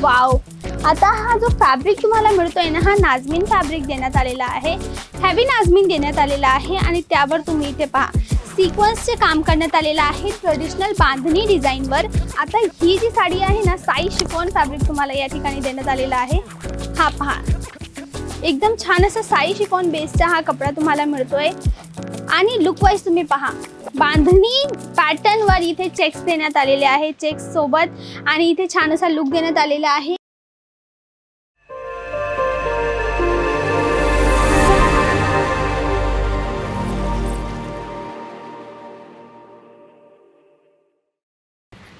Wow. आता हा जो फॅब्रिक तुम्हाला मिळतोय ना हा नाजमीन फॅब्रिक देण्यात आलेला आहे. हॅवी नाजमीन देण्यात आलेला आहे आणि त्यावर तुम्ही इथे पहा. सिक्वन्सचे काम करण्यात आलेलं आहे ट्रेडिशनल बांधणी डिझाईनवर आता ही जी साडी आहे ना साई शिफॉन फॅब्रिक तुम्हाला या ठिकाणी देण्यात आलेला आहे. हा पहा. एकदम छान असा साई शिकॉन बेसचा हा कपडा तुम्हाला मिळतोय. आणि लुकवाईज तुम्ही पहा बांधणी पॅटर्नवर इथे चेक्स देण्यात आलेले आहे चेक्स सोबत. आणि इथे छान असा लुक देण्यात आलेला आहे.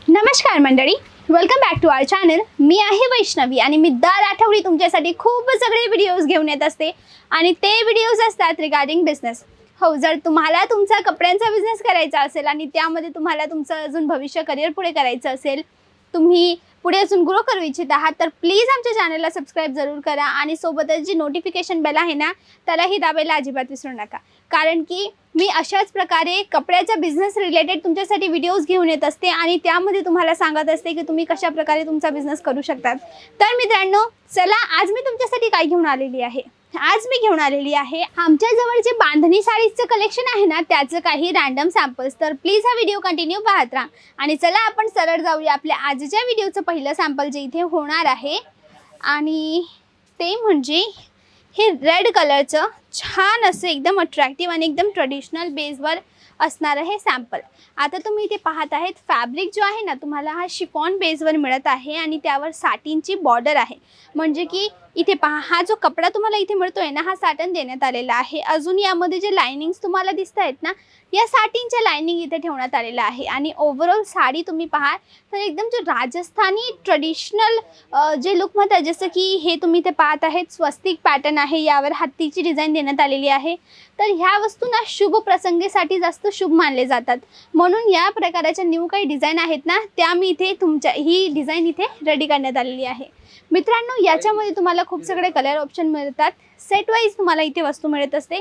नमस्कार मंडळी. Welcome back to our channel मी आहे वैष्णवी आणि मी दर आठवडी तुमच्यासाठी खूप सगळे व्हिडिओज घेऊन येत असते. आणि ते व्हिडिओज असतात रिगार्डिंग बिझनेस हो जर तुम्हाला तुमचा कपड्यांचा बिझनेस करायचा असेल आणि त्यामध्ये तुम्हाला तुमचं अजून भविष्य करिअर पुढे करायचं असेल तुम्ही पुढे अजून ग्रो करू इच्छित आहात तर प्लीज आमच्या चॅनलला सबस्क्राईब जरूर करा आणि सोबतच जी नोटिफिकेशन बेल आहे ना त्यालाही दाबायला अजिबात विसरू नका. कारण की मी अशाच प्रकारे कपड्याच्या बिझनेस रिलेटेड तुमच्यासाठी व्हिडिओज घेऊन येत असते आणि त्यामध्ये तुम्हाला सांगत असते की तुम्ही कशा प्रकारे तुमचा बिझनेस करू शकतात. तर मित्रांनो चला आज मी तुमच्यासाठी काय घेऊन आलेली आहे? आज मी घेऊन आलेली आहे. आमच्या जवळ जे बांधणी साडीचं कलेक्शन आहे ना त्याचं काही रॅन्डम सॅम्पल्स तर प्लीज हा व्हिडिओ कंटिन्यू पाहत राहा. आणि चला आपण सरळ जाऊया आपल्या आजच्या व्हिडिओचं पहिलं सॅम्पल जे इथे होणार आहे. आणि ते म्हणजे हे रेड कलरचं छान असं एकदम अट्रॅक्टिव्ह आणि एकदम ट्रेडिशनल बेसवर असणारं हे सॅम्पल आता तुम्ही इथे पाहत आहेत फॅब्रिक जो आहे ना तुम्हाला हा शिफॉन बेसवर मिळत आहे आणि त्यावर साटींची बॉर्डर आहे. म्हणजे की इथे पहा हा जो कपडा तुम्हाला इथे मिळतोय ना हा साटन देण्यात आलेला आहे. अजून यामध्ये जे लायनिंग्स तुम्हाला दिसत आहेत ना या साटींच्या लायनिंग इथे ठेवण्यात आलेल्या आहे. आणि ओव्हरऑल साडी तुम्ही पहा तर एकदम जे राजस्थानी ट्रेडिशनल जे लुक म्हणतात जसं की हे तुम्ही ते पाहत आहेत स्वस्तिक पॅटर्न आहे यावर हत्तीची डिझाईन देण्यात आलेली आहे. तर ह्या वस्तू ना शुभ प्रसंगेसाठी जास्त शुभ मानले जातात. म्हणून या प्रकाराच्या न्यू काही डिझाईन आहेत ना त्या मी इथे तुमच्या ही डिझाईन इथे रेडी करण्यात आलेली आहे. मित्रांनो याच्यामध्ये तुम्हाला खूप सगळे कलर ऑप्शन मिळतात. सेट वाईज तुम्हाला इथे वस्तू मिळत असते.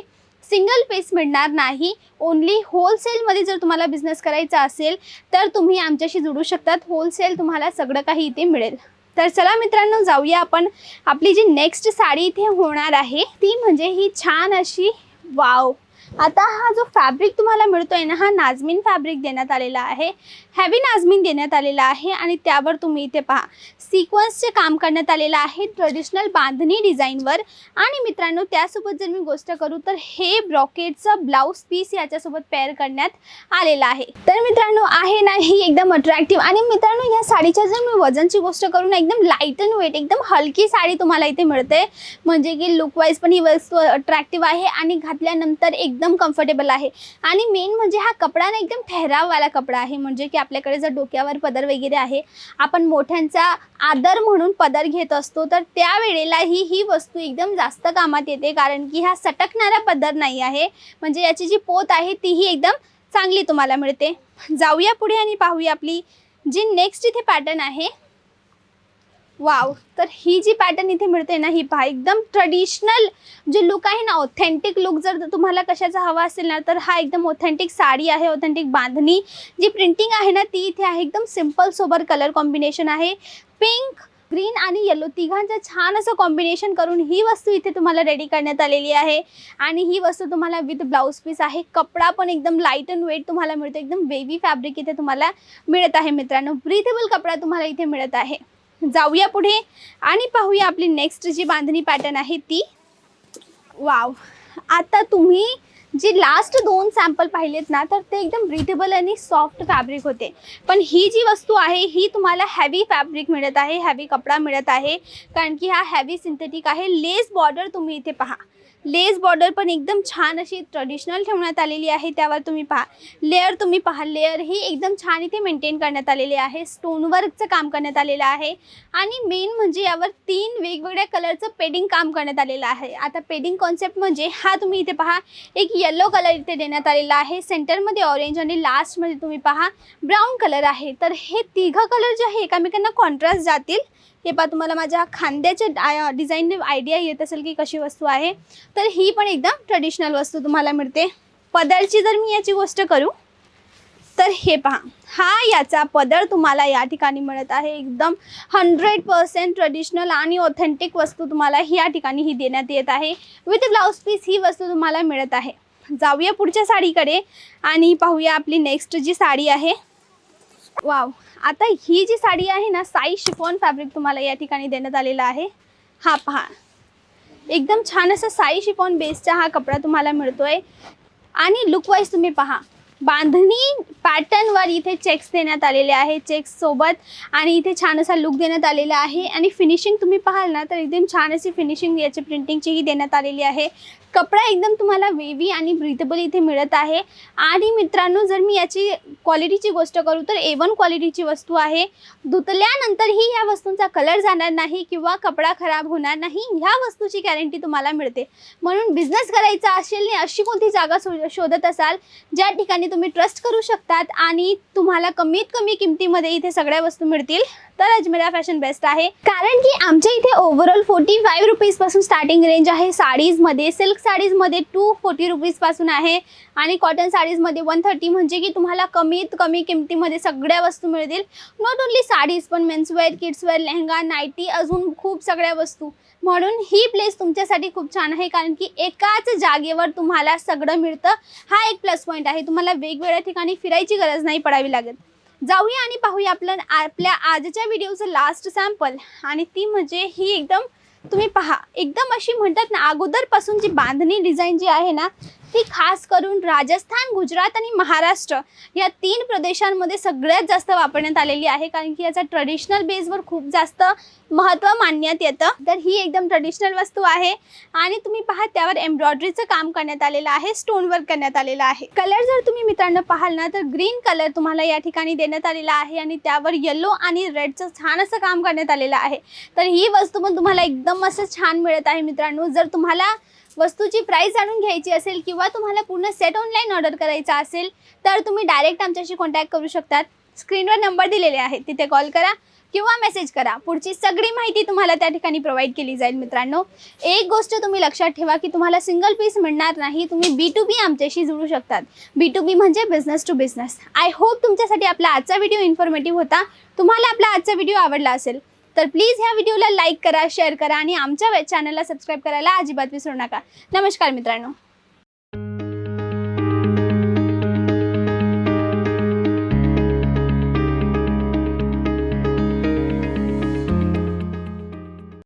सिंगल पीस मिळणार नाही. ओन्ली होलसेलमध्ये जर तुम्हाला बिझनेस करायचा असेल तर तुम्ही आमच्याशी जोडू शकतात. होलसेल तुम्हाला सगळं काही इथे मिळेल. तर चला मित्रांनो जाऊया आपण. आपली जी नेक्स्ट साडी इथे होणार आहे ती म्हणजे ही छान अशी वाव आता हा जो फॅब्रिक तुम्हाला मिळतोय ना हा नाजमीन फॅब्रिक देण्यात आलेला आहे. हॅवी नाजमीन देण्यात आलेला आहे आणि त्यावर तुम्ही इथे पहा. सिक्वन्सचे काम करण्यात आलेलं आहे ट्रेडिशनल बांधणी डिझाईनवर आणि मित्रांनो त्यासोबत जर मी गोष्ट करू तर हे ब्रॉकेटचं ब्लाऊज पीस याच्यासोबत पेअर करण्यात आलेलं आहे. तर मित्रांनो आहे ना ही एकदम अट्रॅक्टिव्ह आणि मित्रांनो या साडीच्या जर मी वजनची गोष्ट करू ना एकदम लाइट अँड वेट एकदम हलकी साडी तुम्हाला इथे मिळते. म्हणजे की लुकवाईज पण ही वस्तू अट्रॅक्टिव्ह आहे. आणि घातल्यानंतर एकदम कम्फर्टेबल आहे. आणि मेन म्हणजे हा कपडा ना एकदम ठहराववाला कपडा आहे. म्हणजे की आपल्याकडे जर डोक्यावर पदर वगैरे आहे आपण मोठ्यांचा आदर म्हणून पदर घेत असतो तर त्यावेळेलाही ही वस्तू एकदम जास्त कामात येते. कारण की हा सटकणारा पदर नाही आहे. म्हणजे याची जी पोत आहे तीही एकदम चांगली तुम्हाला मिळते. जाऊया पुढे आणि पाहूया आपली जी नेक्स्ट इथे पॅटर्न आहे वाव तर ही जी पॅटर्न इथे मिळते ना ही पहा एकदम ट्रेडिशनल जे लुक आहे ना ऑथेंटिक लुक जर तुम्हाला कशाचा हवा असेल ना तर हा एकदम ऑथेंटिक साडी आहे ऑथेंटिक बांधणी. जी प्रिंटिंग आहे ना ती इथे आहे एकदम सिंपल सोबर कलर कॉम्बिनेशन आहे. पिंक ग्रीन आणि येलो तिघांचं छान असं कॉम्बिनेशन करून ही वस्तू इथे तुम्हाला रेडी करण्यात आलेली आहे. आणि ही वस्तू तुम्हाला विथ ब्लाऊज पीस आहे. कपडा पण एकदम लाइट अँड वेट तुम्हाला मिळतो. एकदम वेवी फॅब्रिक इथे तुम्हाला मिळत आहे मित्रांनो. ब्रिथेबल कपडा तुम्हाला इथे मिळत आहे. जाऊया पुढे आणि पाहूया आपली नेक्स्ट जी बांधणी पॅटर्न आहे ती. वाव आता तुम्ही जी लास्ट दोन सॅम्पल पाहिलेत ना तर ते एकदम ब्रिथेबल आणि सॉफ्ट फॅब्रिक होते. पण ही जी वस्तू आहे ही तुम्हाला हॅवी फॅब्रिक मिळत आहे हॅवी कपडा मिळत आहे. कारण की हा हॅवी सिंथेटिक आहे. लेस बॉर्डर तुम्ही इथे पहा. लेस बॉर्डर पण एकदम छान अशी ट्रेडिशनल ठेवण्यात आलेली आहे त्यावर तुम्ही पहा. लेअर तुम्ही पहा. लेअर ही एकदम छान इथे मेंटेन करण्यात आलेली आहे. स्टोनवर्कचं काम करण्यात आलेलं आहे. आणि मेन म्हणजे यावर तीन वेगवेगळ्या कलरचं पेडिंग काम करण्यात आलेलं आहे. आता पेडिंग कॉन्सेप्ट म्हणजे हा तुम्ही इथे पहा. एक येलो कलर इथे देण्यात आलेला आहे. सेंटरमध्ये ऑरेंज आणि लास्टमध्ये तुम्ही पहा ब्राऊन कलर आहे. तर हे तिघं कलर जे आहे एकामेकांना कॉन्ट्रास्ट जातील. हे पहा तुम्हाला माझ्या खांद्याच्या डिझाईन आयडिया येत असेल की कशी वस्तू आहे. तर ही पण एकदम ट्रेडिशनल वस्तू तुम्हाला मिळते. पदरची जर मी याची गोष्ट करू तर हे पहा. हा याचा पदर तुम्हाला या ठिकाणी मिळत आहे. एकदम हंड्रेड पर्सेंट ट्रेडिशनल आणि ऑथेंटिक वस्तू तुम्हाला या ठिकाणी ही देण्यात येत आहे. विथ ब्लाऊज पीस ही वस्तू तुम्हाला मिळत आहे. जाऊया पुढच्या साडीकडे आणि पाहूया आपली नेक्स्ट जी साडी आहे. वाव आता ही जी साडी आहे ना साई शिफॉन फॅब्रिक तुम्हाला या ठिकाणी देण्यात आलेला आहे. हा पहा. एकदम छान असं साई शिफॉन बेसचा हा कपडा तुम्हाला मिळतोय. आणि लुकवाईज तुम्ही पहा. बांधणी पॅटर्नवर इथे चेक्स देण्यात आलेले आहे. चेक्स सोबत आणि इथे छान असा लुक देण्यात आलेला आहे. आणि फिनिशिंग तुम्ही पाहाल ना तर एकदम छान अशी फिनिशिंग याची प्रिंटिंगचीही देण्यात आलेली आहे. कपडा एकदम तुम्हाला वेवी आणि ब्रिथेबल इथे मिळत आहे. आणि मित्रांनो जर मी याची क्वालिटीची गोष्ट करू तर ए वन क्वालिटीची वस्तू आहे. धुतल्यानंतरही या वस्तूंचा कलर जाणार नाही किंवा कपडा खराब होणार नाही ह्या वस्तूची गॅरंटी तुम्हाला मिळते. म्हणून बिझनेस करायचा असेल आणि अशी कोणती जागा शोधत असाल ज्या ठिकाणी तुम्ही ट्रस्ट करू शकतात आणि तुम्हाला कमीत कमी किमतीमध्ये इथे सगळ्या वस्तू मिळतील. तर अजमेरा फॅशन बेस्ट आहे. कारण की आमच्या इथे ओव्हरऑल फोर्टी फाईव्ह रुपीजपासून स्टार्टिंग रेंज आहे. साडीजमध्ये सिल्क साडीजमध्ये टू फोर्टी रुपीजपासून आहे. आणि कॉटन साडीजमध्ये वन थर्टी म्हणजे की तुम्हाला कमीत कमी किमतीमध्ये सगळ्या वस्तू मिळतील. नॉट ओन्ली साडीज पण मेन्सवेअर किड्सवेअर लेहंगा नाईटी अजून खूप सगळ्या वस्तू. म्हणून ही प्लेस तुमच्यासाठी खूप छान आहे. कारण की एकाच जागेवर तुम्हाला सगळं मिळतं. हा एक प्लस पॉईंट आहे. तुम्हाला वेगवेगळ्या ठिकाणी फिरायची गरज नाही पडावी लागत. जाऊया आणि पाहूया आपलं आपल्या आजच्या व्हिडिओचं लास्ट सॅम्पल आणि ती म्हणजे ही एकदम तुम्ही पहा एकदम अशी म्हणतात ना अगोदरपासून जी बांधणी डिझाईन जी आहे ना ती खास करून राजस्थान गुजरात आणि महाराष्ट्र या तीन प्रदेशांमध्ये सगळ्यात जास्त वापरण्यात आलेली आहे. कारण की याचा ट्रेडिशनल बेसवर खूप जास्त महत्त्व मानण्यात येतं. तर ही एकदम ट्रेडिशनल वस्तू आहे. आणि तुम्ही पहा त्यावर एम्ब्रॉयडरीचं काम करण्यात आलेलं आहे स्टोनवर करण्यात आलेलं आहे. कलर जर तुम्ही मित्रांनो पाहाल ना तर ग्रीन कलर तुम्हाला या ठिकाणी देण्यात आलेला आहे. आणि त्यावर येलो आणि रेडचं छान असं काम करण्यात आलेलं आहे. तर ही वस्तू पण तुम्हाला एकदम असं छान मिळत आहे मित्रांनो. जर तुम्हाला वस्तूची प्राईस जाणून घ्यायची असेल किंवा तुम्हाला पूर्ण सेट ऑनलाईन ऑर्डर करायचा असेल तर तुम्ही डायरेक्ट आमच्याशी कॉन्टॅक्ट करू शकतात. स्क्रीनवर नंबर दिलेले आहेत तिथे कॉल करा किंवा मेसेज करा. पुढची सगळी माहिती तुम्हाला त्या ठिकाणी प्रोव्हाइड केली जाईल मित्रांनो. एक गोष्ट तुम्ही लक्षात ठेवा की तुम्हाला सिंगल पीस मिळणार नाही तुम्ही बी टू बी आमच्याशी जुळू शकतात. बी टू बी म्हणजे business to business I hope तुमच्यासाठी आपला आजचा व्हिडिओ इन्फॉर्मेटिव्ह होता. तुम्हाला आपला आजचा व्हिडिओ आवडला असेल तर प्लीज ह्या व्हिडिओला लाईक करा शेअर करा आणि आमच्या चॅनलला सबस्क्राईब करायला अजिबात विसरू नका. नमस्कार मित्रांनो.